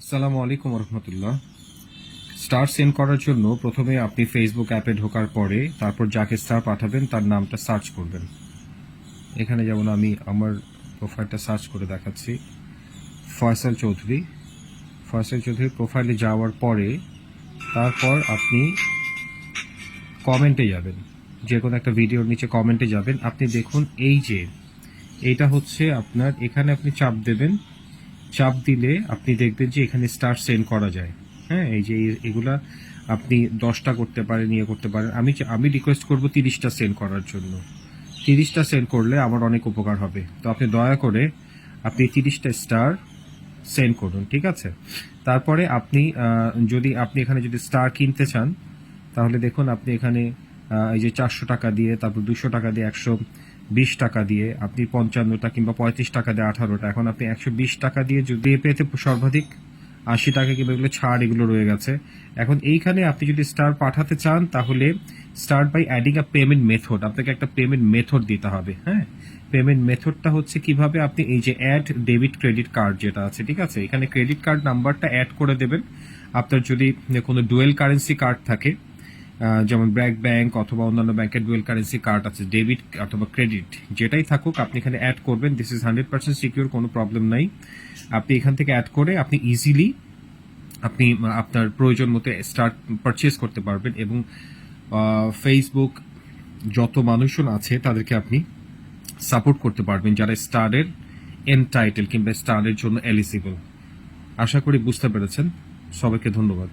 আসসালামু আলাইকুম রহমতুল্লাহ star send করার জন্য প্রথমে আপনি ফেসবুক অ্যাপে ঢোকার পরে তারপর যাকে স্টার পাঠাবেন তার নামটা সার্চ করবেন। এখানে যেমন আমি আমার প্রোফাইলটা সার্চ করে দেখাচ্ছি। ফয়সাল চৌধুরী। ফয়সাল চৌধুরী প্রোফাইলে যাওয়ার পরে তারপর আপনি কমেন্টে যাবেন। যে কোনো একটা ভিডিওর নিচে কমেন্টে যাবেন। আপনি দেখুন এই যে এইটা হচ্ছে আপনার, এখানে আপনি চাপ দেবেন চাপ দিলে আপনি দেখবেন যে এখানে স্টার সেন্ড করা যায়। হ্যাঁ এই যে এগুলা আপনি দশটা করতে পারেন ইয়ে করতে পারেন। আমি আমি রিকোয়েস্ট করব তিরিশটা সেন্ড করার জন্য। তিরিশটা সেন্ড করলে আমার অনেক উপকার হবে। তো আপনি দয়া করে আপনি তিরিশটা স্টার সেন্ড করুন, ঠিক আছে? তারপরে আপনি যদি আপনি এখানে যদি স্টার কিনতে চান, তাহলে দেখুন আপনি এখানে এই যে চারশো টাকা দিয়ে, তারপর দুশো টাকা দিয়ে, একশো বিশ টাকা দিয়ে, আপনি পঞ্চান্নটা কিংবা পঁয়ত্রিশ টাকা দিয়ে আঠারোটা, এখন আপনি একশো বিশ টাকা দিয়ে যদি পেতে সর্বাধিক আশি টাকা কিংবা এগুলো ছাড়, এগুলো রয়ে গেছে। এখন এইখানে আপনি যদি স্টার পাঠাতে চান, তাহলে start by adding a payment method, আপনাকে একটা পেমেন্ট মেথড দিতে হবে হ্যাঁ? পেমেন্ট মেথডটা হচ্ছে কীভাবে আপনি এই যে অ্যাড ডেবিট ক্রেডিট কার্ড যেটা আছে, ঠিক আছে? এখানে ক্রেডিট কার্ড নাম্বারটা অ্যাড করে দেবেন। আপনার যদি কোনো ডুয়েল কারেন্সি কার্ড থাকে যেমন ব্র্যাক ব্যাংক অথবা অন্যান্য ব্যাংকের ডুয়েল কারেন্সি কার্ড আছে, ডেবিট অথবা ক্রেডিট, যেটাই থাকুক, আপনি এখানে অ্যাড করবেন this is hundred percent secure কোনো প্রবলেম নাই। আপনি এখান থেকে অ্যাড করে আপনি ইজিলি আপনি, আপনার প্রয়োজন মতো স্টার্ট পারচেস করতে পারবেন এবং ফেসবুক যত মানুষজন আছে, তাদেরকে আপনি সাপোর্ট করতে পারবেন যারা স্টারের এন টাইটেল কিংবা স্টারের জন্য এলিজিবল আশা করি বুঝতে পেরেছেন। সবাইকে ধন্যবাদ।